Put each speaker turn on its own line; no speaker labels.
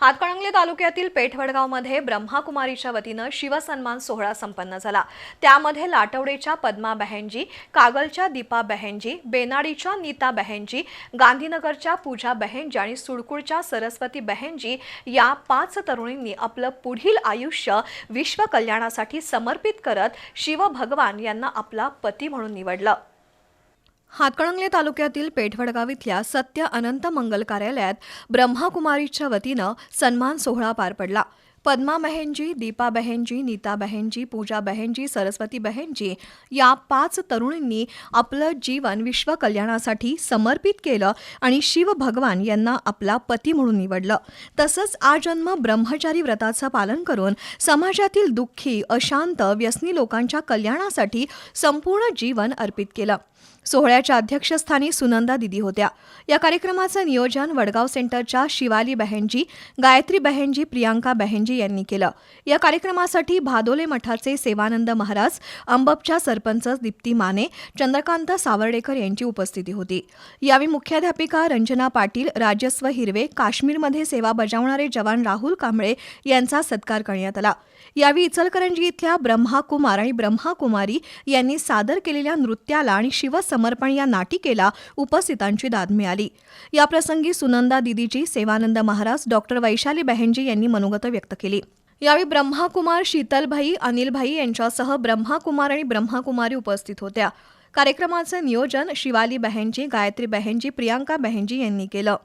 हातकणंगले तालुक्यातील पेठवडगावमध्ये ब्रह्माकुमारीच्या वतीनं शिवसन्मान सोहळा संपन्न झाला. त्यामध्ये लाटवडेच्या पद्मा बहेनजी कागलच्या दीपा बहेनजी बेनाडीच्या नीता बहेनजी गांधीनगरच्या पूजा बहेनजी आणि सुडकुळच्या सरस्वती बहेनजी या पाच तरुणींनी आपलं पुढील आयुष्य विश्व कल्याणासाठी समर्पित करत शिवभगवान यांना आपला पती म्हणून निवडलं. हातकणंगले तालुक्यातील पेठवडगाव इथल्या सत्य अनंत मंगल कार्यालयात ब्रह्माकुमारीच्या वतीनं सन्मान सोहळा पार पडला. पद्मा बहेनजी दीपा बहेनजी नीता बहेनजी पूजा बहेनजी सरस्वती बहेनजी या पाच तरुणींनी आपलं जीवन विश्व कल्याणासाठी समर्पित केलं आणि शिव भगवान यांना आपला पती म्हणून निवडलं. तसंच आजन्म ब्रह्मचारी व्रताचं पालन करून समाजातील दुःखी अशांत व्यसनी लोकांच्या कल्याणासाठी संपूर्ण जीवन अर्पित केलं. सोहळ्याच्या अध्यक्षस्थानी सुनंदा दिदी होत्या. या कार्यक्रमाचं नियोजन वडगाव सेंटरच्या शिवाली बहेनजी गायत्री बहेनजी प्रियांका बहेनजी यांनी केलं. या कार्यक्रमासाठी भादोले मठाचे सेवानंद महाराज अंबपच्या सरपंच दीप्ती माने चंद्रकांत सावर्डेकर यांची उपस्थिती होती. यावेळी मुख्याध्यापिका रंजना पाटील राजस्व हिरवे काश्मीरमध्ये सेवा बजावणारे जवान राहुल कांबळे यांचा सत्कार करण्यात आला. यावेळी इचलकरंजी इथल्या ब्रह्माकुमार आणि ब्रह्माकुमारी यांनी सादर केलेल्या नृत्याला आणि शिव समर्पण या नाटिकेला उपस्थितांची दाद मिळाली. याप्रसंगी सुनंदा दिदीची सेवानंद महाराज डॉक्टर वैशाली बहेनजी यांनी मनोगत व्यक्त केली. यावेळी ब्रह्माकुमार शीतलभाई अनिलभाई यांच्यासह ब्रह्माकुमार आणि ब्रह्माकुमारी उपस्थित होत्या. कार्यक्रमाचं नियोजन शिवाली बहेनजी गायत्री बहेनजी प्रियांका बहेनजी यांनी केलं.